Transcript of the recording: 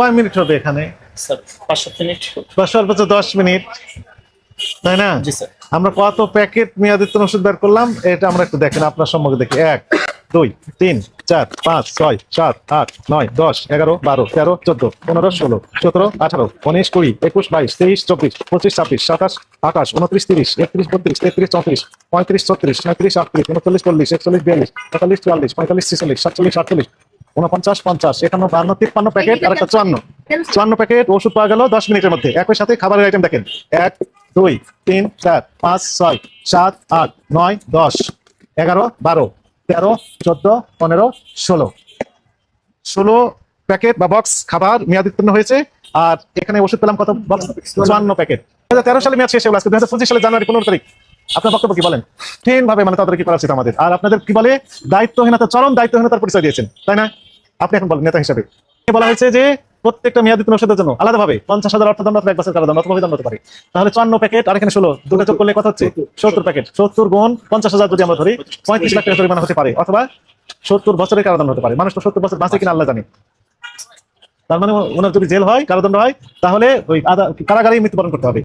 কয় মিনিট হবে এখানে? সর্বোচ্চ দশ মিনিট। তাই না? আমরা কত প্যাকেট মেয়াদিত্তন ওষুধ বের করলাম? এটা আমরা একটু দেখেন আপনার সম্মুখে দেখি। এক দুই তিন চার পাঁচ ছয় সাত আট নয় দশ এগারো বারো তেরো চোদ্দ পনেরো ষোলো সতেরো আঠারো উনিশ কুড়ি একুশ বাইশ তেইশ চব্বিশ পঁচিশ ছাব্বিশ সাতাশ আঠাশ উনত্রিশ তিরিশ একত্রিশ বত্রিশ তেত্রিশ চৌত্রিশ পঁয়ত্রিশ ছত্রিশ সাঁত্রিশ আটত্রিশ উনচল্লিশ চল্লিশ একচল্লিশ বিয়াল্লিশ পঁয়তাল্লিশ চুয়াল্লিশ পঁয়তাল্লিশ ছেচল্লিশ সাতচল্লিশ আটচল্লিশ উনপঞ্চাশ পঞ্চাশ একান্ন বান্ন তিপ্পান্ন প্যাকেট আর একটা চুয়ান্ন। চুয়ান্ন প্যাকেট ওষুধ পাওয়া গেল দশ মিনিটের মধ্যে। একই সাথে খাবারের আইটেম দেখেন। এক দুই তিন চার পাঁচ ছয় সাত আট নয় দশ এগারো বারো তেরো চোদ্দ পনেরো ষোলো। ষোলো প্যাকেট বা বক্স খাবার মেয়াদোত্তীর্ণ হয়েছে। আর এখানে ওষুধ পেলাম কত? বক্স চুয়ান্ন প্যাকেট। দু হাজার তেরো সালে মেয়াদ শেষ হলো আজকে দু হাজার পঁচিশ সালে জানুয়ারি পনেরো তারিখ। আপনার বক্তব্য কি বলেন? ঠিক ভাবে মানে তাদের কি করা উচিত আমাদের? আর আপনাদের কি বলে? দায়িত্বহীনতা চরম দায়িত্বহীনতার পরিচয় দিয়েছেন। তাই না? আপনি এখন বলেন, নেতা হিসাবে। বলা হয়েছে যে, প্রত্যেকটা মেয়াদিত ওষুধের জন্য আলাদাভাবে পঞ্চাশ হাজার অর্থদণ্ড অথবা এক বছর হতে পারে। তাহলে চুয়ান্ন প্যাকেট, আর এখানে ষোলো, দুটো যোগ করলে কথা হচ্ছে, সত্তর প্যাকেট। সত্তর গুণ পঞ্চাশ হাজার যদি আমরা ধরি, পঁয়ত্রিশ লাখ টাকা জরিমানা হতে পারে, অথবা সত্তর বছরের কারাদণ্ড হতে পারে। মানুষ তো সত্তর বছর বাঁচে কিনা আল্লাহ জানে। তার মানে ওনার যদি জেল হয়, কারাদণ্ড হয়, তাহলে ওই কারাগারেই মৃত্যুবরণ করতে হবে।